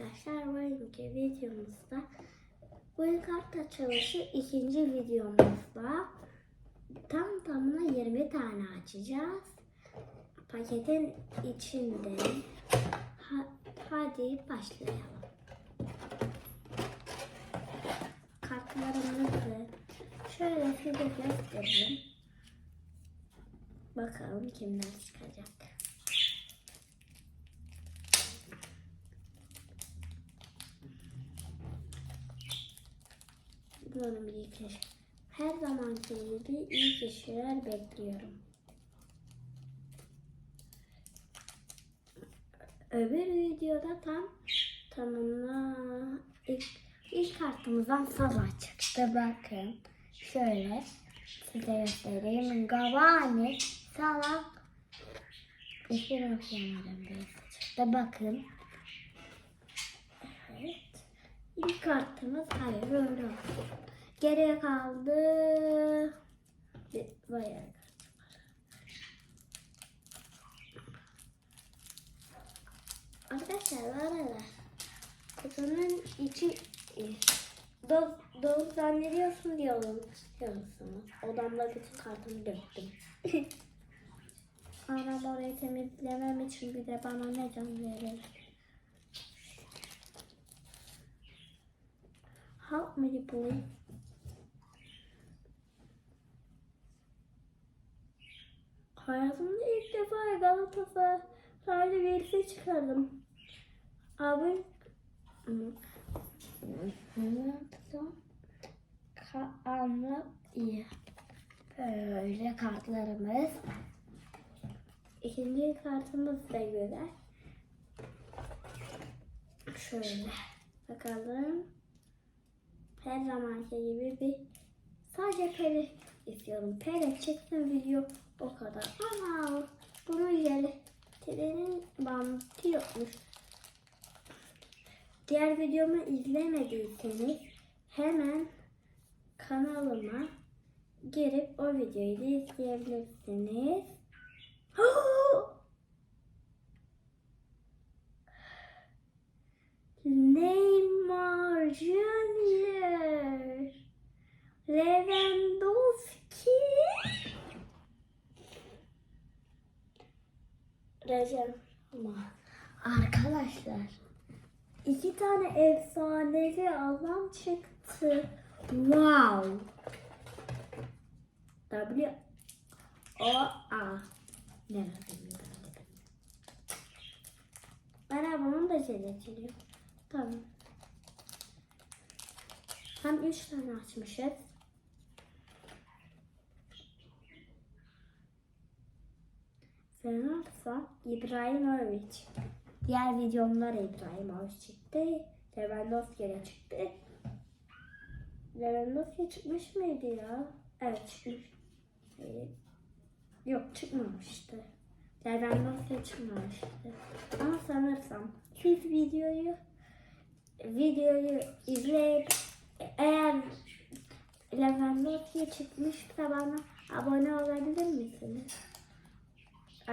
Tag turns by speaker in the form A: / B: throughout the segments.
A: arkadaşlar. Bugünkü videomuzda bu kart açılışı ikinci videomuzda tam tamına 20 tane açacağız. Paketin içinde. Ha- hadi başlayalım. Kartlarımızı şöyle size göstereyim. Bakalım kimler çıkacak. Buranın bir iki. Her zamanki gibi iyi kişiler bekliyorum. Öbür videoda tam tamına ilk, ilk kartımızdan Sala çıktı. Bakın şöyle size göstereyim. Gavani, Sala, İşin okuyamadım birisi çıktı. Bakın. Evet. İlk kartımız hayır öyle olsun. Geriye kaldı. Bayağı. Arkadaşlar bu arada kutunun içi doz, doz zannediyorsun diyorum. Diyor musunuz? Odamda bütün kartımı döktüm. Anam orayı temizlemem için bir de bana ne can verir. Help me please. Hayatımda ilk defa Galatasaraylı birisi çıkardım. Abi Kaanlı iyi. Böyle kartlarımız. İkinci kartımız da güzel. Şöyle bakalım. Her zamanki gibi bir sadece pere istiyorum. Pere çıksın video o kadar. Ama bunu trenin bantı yokmuş. Diğer videomu izlemediyseniz hemen kanalıma girip o videoyu da izleyebilirsiniz. Neymar Junior Lewandowski Ama arkadaşlar iki tane efsanevi adam çıktı. Wow. W O A ne ben bunun da seçiliyor. Tamam. Hem üç tane açmışız. Fenersa İbrahimovic. Diğer videomlar İbrahimovic çıktı. Lewandowski de çıktı. Lewandowski çıkmış mıydı ya? Evet çıkmış. Hayır. Yok çıkmamıştı. Lewandowski çıkmamıştı. Ama sanırsam siz videoyu videoyu izleyip eğer Lewandowski çıkmışsa bana abone olabilir misiniz?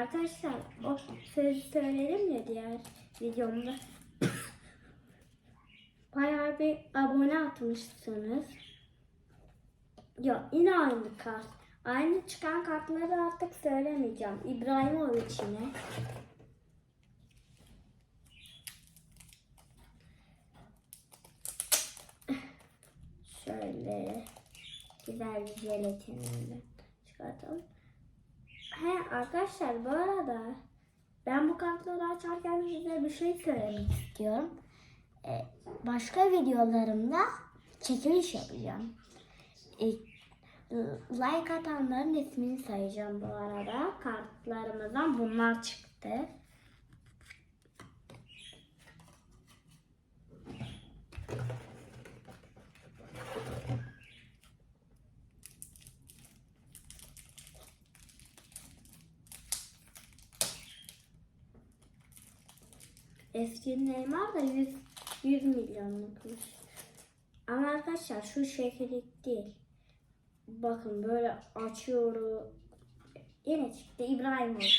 A: Arkadaşlar o sözü söylerim ya diğer videomda. Bayağı bir abone atmışsınız. Yok yine aynı kart. Aynı çıkan kartları artık söylemeyeceğim. İbrahimovic yine. Şöyle güzel bir jelatinini çıkartalım. He arkadaşlar bu arada ben bu kartları açarken size bir şey söylemek istiyorum. Ee, başka videolarımda çekiliş yapacağım. Ee, like atanların ismini sayacağım bu arada. Kartlarımızdan bunlar çıktı. Eski Neymar da 100, 100 milyonlukmuş. Ama arkadaşlar şu şekillik değil. Bakın böyle açıyorum. Yine çıktı İbrahimovic.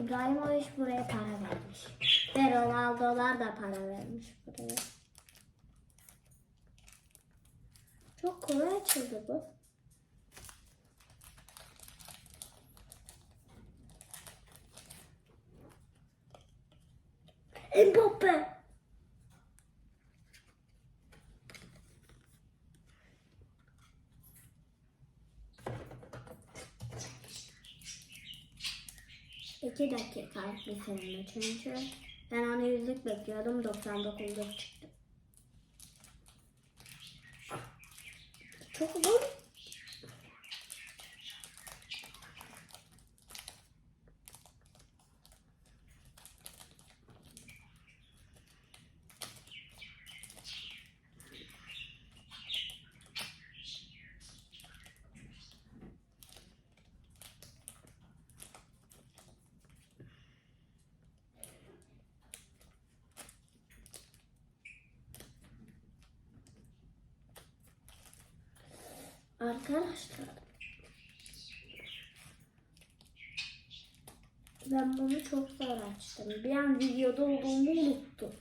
A: İbrahimovic buraya para vermiş. Ve Ronaldo'lar da para vermiş buraya. Çok kolay açıldı bu. Mbappe. İki dakika filmde çünkü ben onu yüzlük bekliyordum 99'luk çıktı. Çok zor. Arkadaşlar. Ben bunu çok zor açtım. Bir an videoda olduğumu unuttum.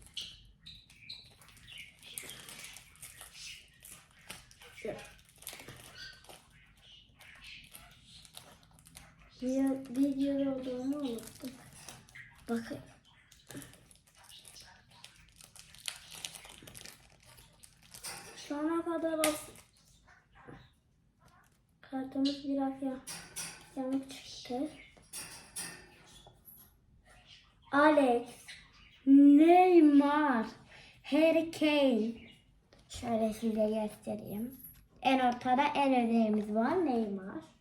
A: Videoda olduğumu unuttum. Bakın. Şu ana kadar as- Kartımız biraz ya yanık çıktı. Alex, Neymar, Harry Kane. Şöyle size göstereyim. En ortada en ödeğimiz var Neymar.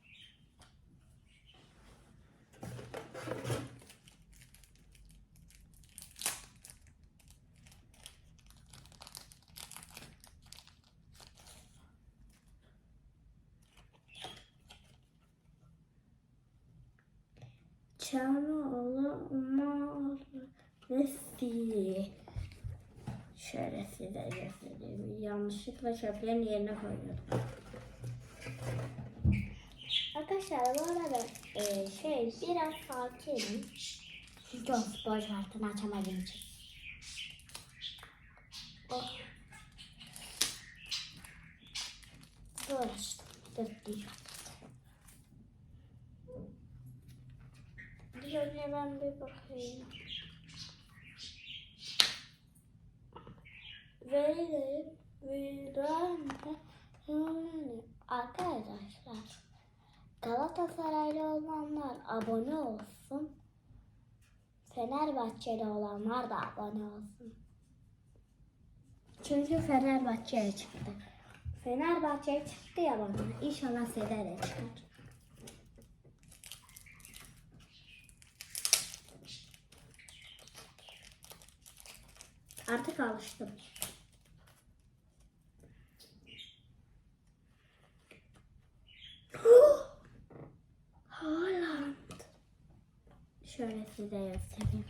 A: Çağrı Messi. Şöyle size göstereyim. Yanlışlıkla çöplerin yerine koyuyordum. Arkadaşlar bu arada e, şey biraz sakinim. Çünkü o spor şartını açamadığım için. Oh. Dur açtım. Dur diyeceğim. Önce ben bir bakayım. Verelim. Verelim. Arkadaşlar. Galatasaraylı olanlar abone olsun. Fenerbahçeli olanlar da abone olsun. Çünkü Fenerbahçe'ye çıktı. Fenerbahçe'ye çıktı ya bana. İnşallah size de çıkar. Artık alıştım. Haaland. Şöyle size göstereyim.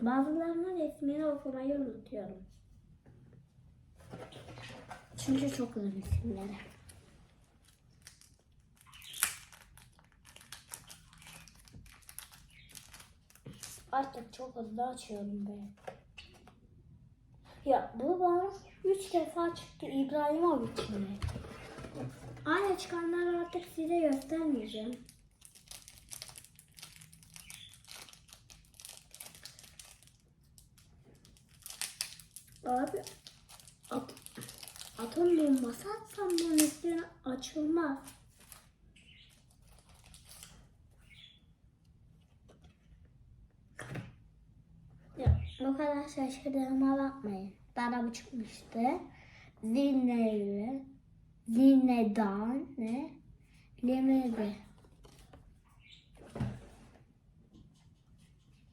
A: Bazılarının resmini okumayı unutuyorum. Çünkü çok uzun isimleri. Artık çok hızlı açıyorum ben. Ya bu bana üç defa çıktı İbrahimovic mi? Aynı çıkanları artık size göstermeyeceğim. Abi at, atom bombası atsam bunun üstüne açılmaz. Ya, bu kadar şaşırdığıma bakmayın. Bana bu çıkmıştı. Zinneyle, Zinnedan ne? Lemebe.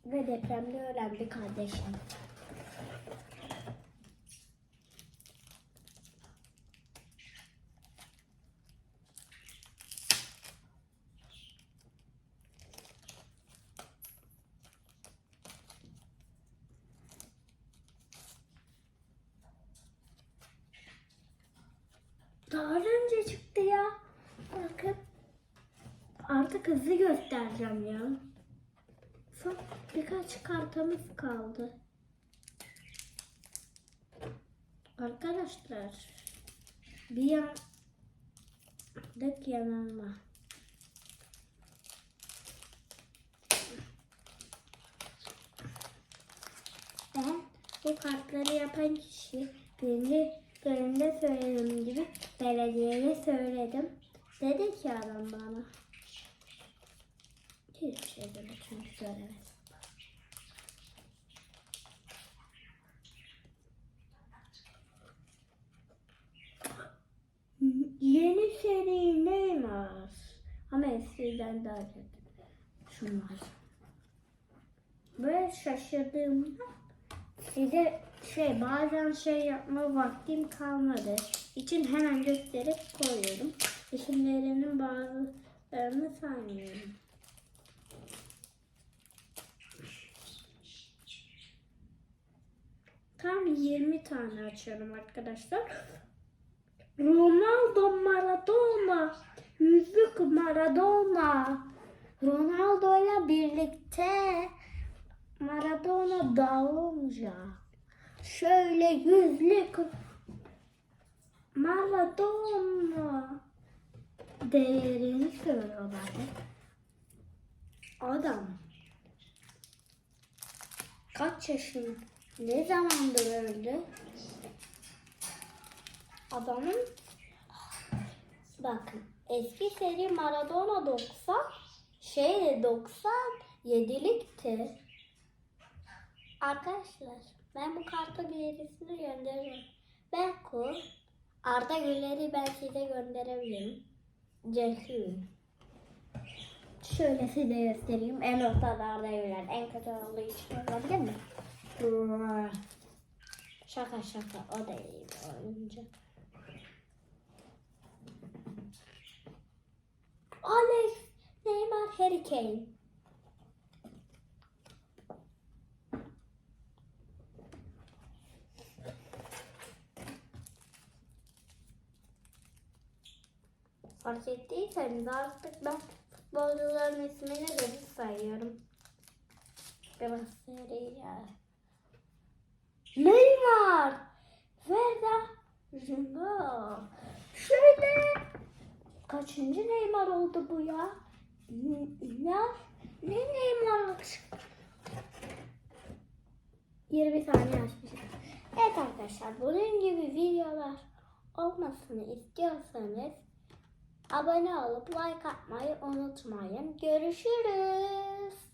A: Ve depremde bir kardeşim. Daha önce çıktı ya. Hızlı göstereceğim ya. Son birkaç kartımız kaldı. Arkadaşlar bir yandık yanılma. Ben bu kartları yapan kişi birinci bölümde söylediğim gibi belediyeye söyledim. Dedi ki adam bana. Hiçbir şey dedi çünkü söylemez. Yeni seri Neymar. Ama eskiden daha kötü. Şunlar. Böyle şaşırdığımda size şey bazen şey yapma vaktim kalmadı. için hemen gösterip koyuyorum. İsimlerinin bazılarını saymıyorum. Tam 20 tane açıyorum arkadaşlar. Ronaldo Maradona. Yüzlük Maradona. Ronaldo ile birlikte Maradona dağılınca şöyle yüzlük Maradona değerini söylüyorlar. Adam kaç yaşında ne zamandır öldü? Adamın bakın eski seri Maradona 90 şey 97'likti. Arkadaşlar ben bu kartı birisine gönderirim. Belki Arda Güler'i ben size gönderebilirim. Cehil. Şöyle size göstereyim. En ortada Arda Güler. En kötü olduğu için olabilir mi? Şaka şaka. O da iyi bir oyuncu. Alex, Neymar, Harry Kane. Fark ettiyseniz artık ben futbolcuların ismini de sayıyorum. Biraz seri ya. Neymar! Verda! Jumbo! Şöyle! Kaçıncı Neymar oldu bu ya? Ne? Ne Neymar? 20 saniye açmışım. Evet arkadaşlar bunun gibi videolar olmasını istiyorsanız abone olup like atmayı unutmayın. Görüşürüz.